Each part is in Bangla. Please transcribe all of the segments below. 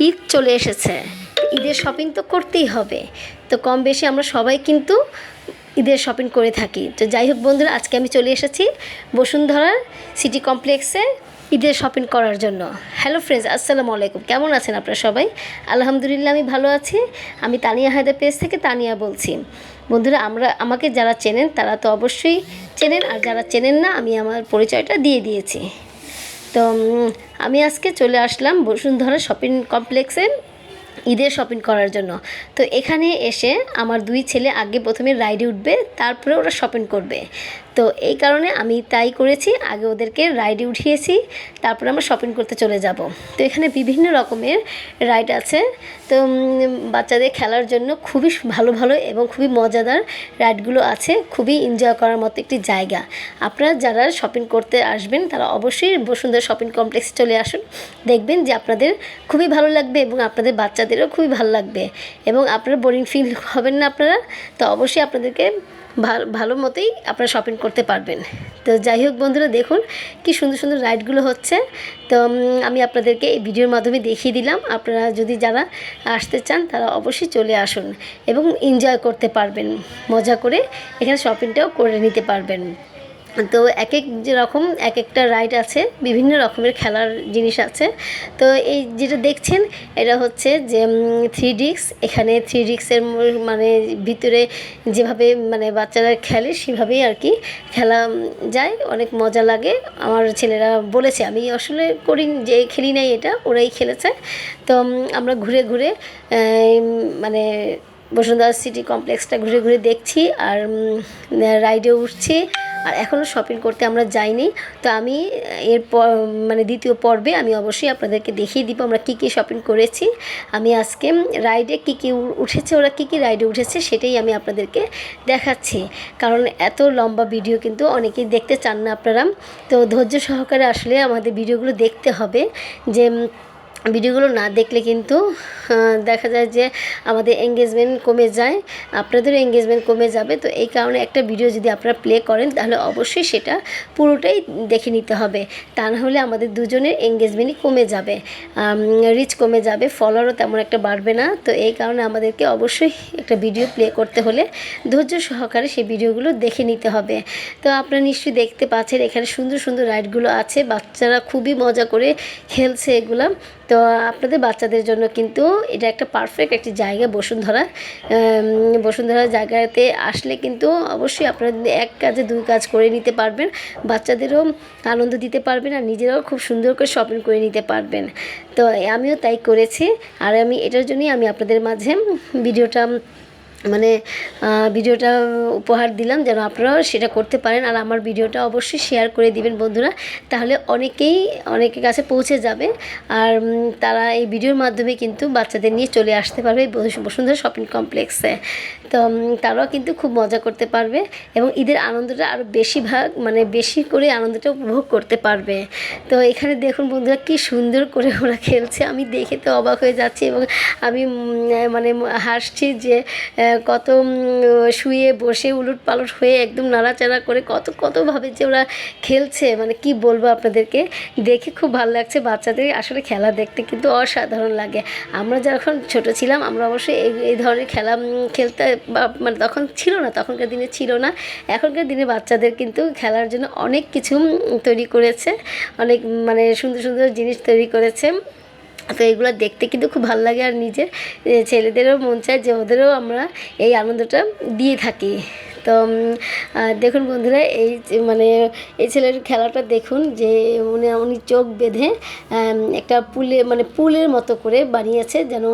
ঈদ চলে এসেছে। ঈদের শপিং তো করতেই হবে। তো কম বেশি আমরা সবাই কিন্তু ঈদের শপিং করে থাকি। তো যাই হোক বন্ধুরা, আজকে আমি চলে এসেছি বসুন্ধরা সিটি কমপ্লেক্সে ঈদের শপিং করার জন্য। হ্যালো ফ্রেন্ডস আসসালামু আলাইকুম। কেমন আছেন আপনারা সবাই? আলহামদুলিল্লাহ, আমি ভালো আছি। আমি তানিয়া হায়দার পেজ থেকে তানিয়া বলছি। বন্ধুরা, আমরা, আমাকে যারা চেনেন, তারা তো অবশ্যই চেনেন। আর যারা চেনেন না, আমি আমার পরিচয়টা দিয়ে দিয়েছি। আমি আজকে চলে আসলাম বসুন্ধরা শপিং কমপ্লেক্সে ঈদের শপিং করার জন্য। তো এখানে এসে আমার দুই ছেলে আগে প্রথমে রাইডে উঠবে, তারপরে ওরা শপিং করবে। তো এই কারণে আমি তাই করেছি, আগে ওদেরকে রাইডে উঠিয়েছি, তারপর আমরা শপিং করতে চলে যাব। তো এখানে বিভিন্ন রকমের রাইড আছে। তো বাচ্চাদের খেলার জন্য খুবই ভালো ভালো এবং খুবই মজাদার রাইডগুলো আছে, খুবই এনজয় করার মতো একটি জায়গা। আপনারা যারা শপিং করতে আসবেন, তারা অবশ্যই বসুন্ধরা শপিং কমপ্লেক্সে চলে আসুন। দেখবেন যে আপনাদের খুবই ভালো লাগবে এবং আপনাদের বাচ্চাদেরও খুবই ভালো লাগবে। এবং আপনারা বোরিং ফিল হবেন না আপনারা, তো অবশ্যই আপনাদেরকে ভালো ভালো মতোই আপনারা শপিং করতে পারবেন। তো যাই হোক বন্ধুরা, দেখুন কি সুন্দর সুন্দর রাইডগুলো হচ্ছে। তো আমি আপনাদেরকে এই ভিডিওর মাধ্যমে দেখিয়ে দিলাম। আপনারা যদি যারা আসতে চান, তারা অবশ্যই চলে আসুন এবং এনজয় করতে পারবেন। মজা করে এখানে শপিংটাও করে নিতে পারবেন। তো এক এক যেরকম এক একটা রাইড আছে, বিভিন্ন রকমের খেলার জিনিস আছে। তো এই যেটা দেখছেন, এটা হচ্ছে যে থ্রি ডিক্স এখানে থ্রি ডিক্সের মানে ভিতরে যেভাবে মানে বাচ্চারা খেলে, সেভাবেই আর কি খেলা যায়। অনেক মজা লাগে। আমার ছেলেরা বলেছে, আমি আসলে করি, যে খেলি নাই এটা, ওরাই খেলেছে। তো আমরা ঘুরে ঘুরে মানে বসুন্ধরা সিটি কমপ্লেক্সটা ঘুরে ঘুরে দেখছি, আর রাইডে উঠছি। আর এখনও শপিং করতে আমরা যাইনি। তো আমি, এর মানে দ্বিতীয় পর্বে আমি অবশ্যই আপনাদেরকে দেখিয়ে দিব আমরা কী কী শপিং করেছি। আমি আজকে রাইডে কী কী উঠেছে, ওরা কী কী রাইডে উঠেছে সেটাই আমি আপনাদেরকে দেখাচ্ছি। কারণ এত লম্বা ভিডিও কিন্তু অনেকেই দেখতে চান না আপনারা। তো ধৈর্য সহকারে আসলে আমাদের ভিডিওগুলো দেখতে হবে যে ভিডিওগুলো না দেখলে কিন্তু দেখা যায় যে আমাদের এঙ্গেজমেন্ট কমে যায়, আপনাদেরও এঙ্গেজমেন্ট কমে যাবে। তো এই কারণে একটা ভিডিও যদি আপনারা প্লে করেন, তাহলে অবশ্যই সেটা পুরোটাই দেখে নিতে হবে। তা না হলে আমাদের দুজনের এঙ্গেজমেন্টই কমে যাবে। রিচ কমে যাবে ফলোয়ারও তেমন একটা বাড়বে না। তো এই কারণে আমাদেরকে অবশ্যই একটা ভিডিও প্লে করতে হলে ধৈর্য সহকারে সেই ভিডিওগুলো দেখে নিতে হবে। তো আপনারা নিশ্চয়ই দেখতে পাচ্ছেন, এখানে সুন্দর সুন্দর রাইডগুলো আছে। বাচ্চারা খুবই মজা করে খেলছে এগুলো। তো আপনাদের বাচ্চাদের জন্য কিন্তু এটা একটা পারফেক্ট একটি জায়গা বসুন্ধরা। বসুন্ধরা জায়গাতে আসলে কিন্তু অবশ্যই আপনারা এক কাজে দুই কাজ করে নিতে পারবেন, বাচ্চাদেরও আনন্দ দিতে পারবেন আর নিজেরাও খুব সুন্দর করে শপিং করে নিতে পারবেন। তো আমিও তাই করেছি আর আমি এটার জন্যই আমি আপনাদের মাঝে ভিডিওটা মানে ভিডিওটা উপহার দিলাম যেন আপনারাও সেটা করতে পারেন। আর আমার ভিডিওটা অবশ্যই শেয়ার করে দিবেন বন্ধুরা। তাহলে অনেকেই, অনেকের কাছে পৌঁছে যাবে। আর তারা এই ভিডিওর মাধ্যমে কিন্তু বাচ্চাদের নিয়ে চলে আসতে পারবে বসুন্ধরা শপিং কমপ্লেক্সে তো তারাও কিন্তু খুব মজা করতে পারবে এবং ঈদের আনন্দটা আরও বেশি ভাগ মানে বেশি করে আনন্দটা উপভোগ করতে পারবে। তো, এখানে দেখুন বন্ধুরা কি সুন্দর করে ওরা খেলছে। আমি দেখে তো অবাক হয়ে যাচ্ছি এবং আমি মানে হাসছি যে কত শুয়ে বসে উলুট পালট হয়ে একদম নাড়াচাড়া করে কত কতভাবে যে ওরা খেলছে মানে কি বলব আপনাদেরকে? দেখে খুব ভালো লাগছে বাচ্চাদের। আসলে খেলা দেখতে কিন্তু অসাধারণ লাগে। আমরা যখন ছোট ছিলাম, আমরা অবশ্যই এই এই ধরনের খেলা খেলতে মানে তখন ছিল না, তখনকার দিনে ছিল না। এখনকার দিনে বাচ্চাদের কিন্তু খেলার জন্য অনেক কিছু তৈরি করেছে। অনেক মানে সুন্দর সুন্দর জিনিস তৈরি করেছে। তো এগুলো দেখতে কিন্তু খুব ভালো লাগে আর নিজের ছেলেদেরও মন চায় যে ওদেরও আমরা এই আনন্দটা দিয়ে থাকি। তো দেখুন বন্ধুরা, এই মানে এই ছেলের খেলাটা দেখুন যে উনি উনি চোখ বেঁধে একটা পুলে মানে পুলের মতো করে বানিয়েছে যেন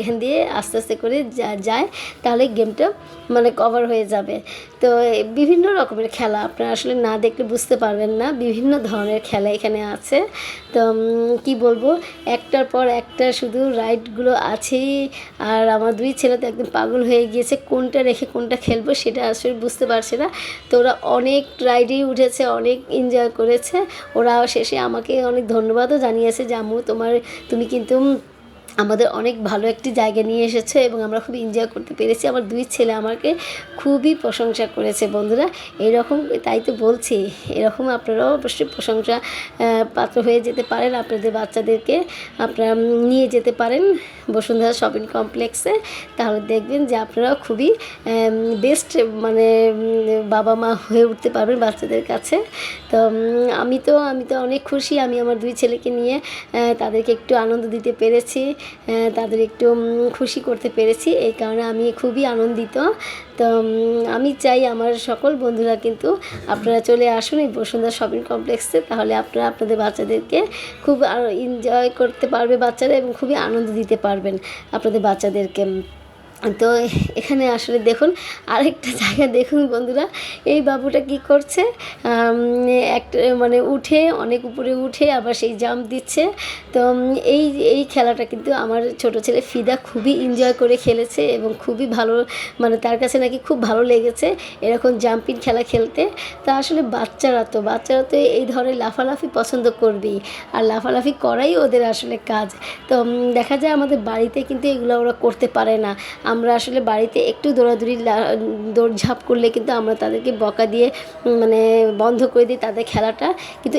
এখান দিয়ে আস্তে আস্তে করে যা- যায়, তাহলে গেমটা মানে কভার হয়ে যাবে। তো বিভিন্ন রকমের খেলা, আপনারা আসলে না দেখলে বুঝতে পারবেন না, বিভিন্ন ধরনের খেলা এখানে আছে। তো কি বলব, একটার পর একটা শুধু রাইডগুলো আছেই, আর আমার দুই ছেলে তো একদম পাগল হয়ে গিয়েছে, কোনটা রেখে কোনটা খেলব সেটা আসলে বুঝতে পারছে না। তো ওরা অনেক রাইডেই উঠেছে, অনেক এনজয় করেছে। ওরা শেষে আমাকে অনেক ধন্যবাদও জানিয়েছে যে তোমার, তুমি কিন্তু আমাদের অনেক ভালো একটি জায়গা নিয়ে এসেছে এবং আমরা খুব এনজয় করতে পেরেছি। আমার দুই ছেলে আমাকে খুবই প্রশংসা করেছে, বন্ধুরা। এরকম, তাই তো বলছি, এরকম আপনারাও অবশ্যই প্রশংসা পাত্র হয়ে যেতে পারেন, আপনাদের বাচ্চাদেরকে আপনারা নিয়ে যেতে পারেন বসুন্ধরা শপিং কমপ্লেক্সে। তাহলে দেখবেন যে আপনারাও খুবই বেস্ট মানে বাবা মা হয়ে উঠতে পারবেন বাচ্চাদের কাছে। তো আমি তো আমি তো অনেক খুশি। আমি আমার দুই ছেলেকে নিয়ে তাদেরকে একটু আনন্দ দিতে পেরেছি। তাদের একটু খুশি করতে পেরেছি। এই কারণে আমি খুবই আনন্দিত। তো আমি চাই আমার সকল বন্ধুরা কিন্তু আপনারা চলে আসুন এই বসুন্ধরা শপিং কমপ্লেক্সে। তাহলে আপনারা আপনাদের বাচ্চাদেরকে খুব এনজয় করতে পারবে, বাচ্চারা এবং খুবই আনন্দ দিতে পারবেন আপনাদের বাচ্চাদেরকে। তো এখানে আসলে দেখুন, আরেকটা জায়গা দেখুন বন্ধুরা, এই বাবুটা কি করছে? একটা মানে উঠে, অনেক উপরে উঠে আবার সেই জাম্প দিচ্ছে। তো এই এই খেলাটা কিন্তু আমার ছোট ছেলে ফিদা খুবই এনজয় করে খেলেছে এবং খুবই ভালো মানে তার কাছে নাকি খুব ভালো লেগেছে এরকম জাম্পিং খেলা খেলতে। তা আসলে বাচ্চারা তো বাচ্চারা তো এই ধরনের লাফালাফি পছন্দ করবেই, আর লাফালাফি করাই ওদের আসলে কাজ। তো দেখা যায় আমাদের বাড়িতে কিন্তু এগুলো ওরা করতে পারে না। আমরা আসলে বাড়িতে একটু দৌড়াদৌড়ি দৌড়ঝাঁপ করলে কিন্তু আমরা তাদেরকে বকা দিয়ে মানে বন্ধ করে দিই তাদের খেলাটা। কিন্তু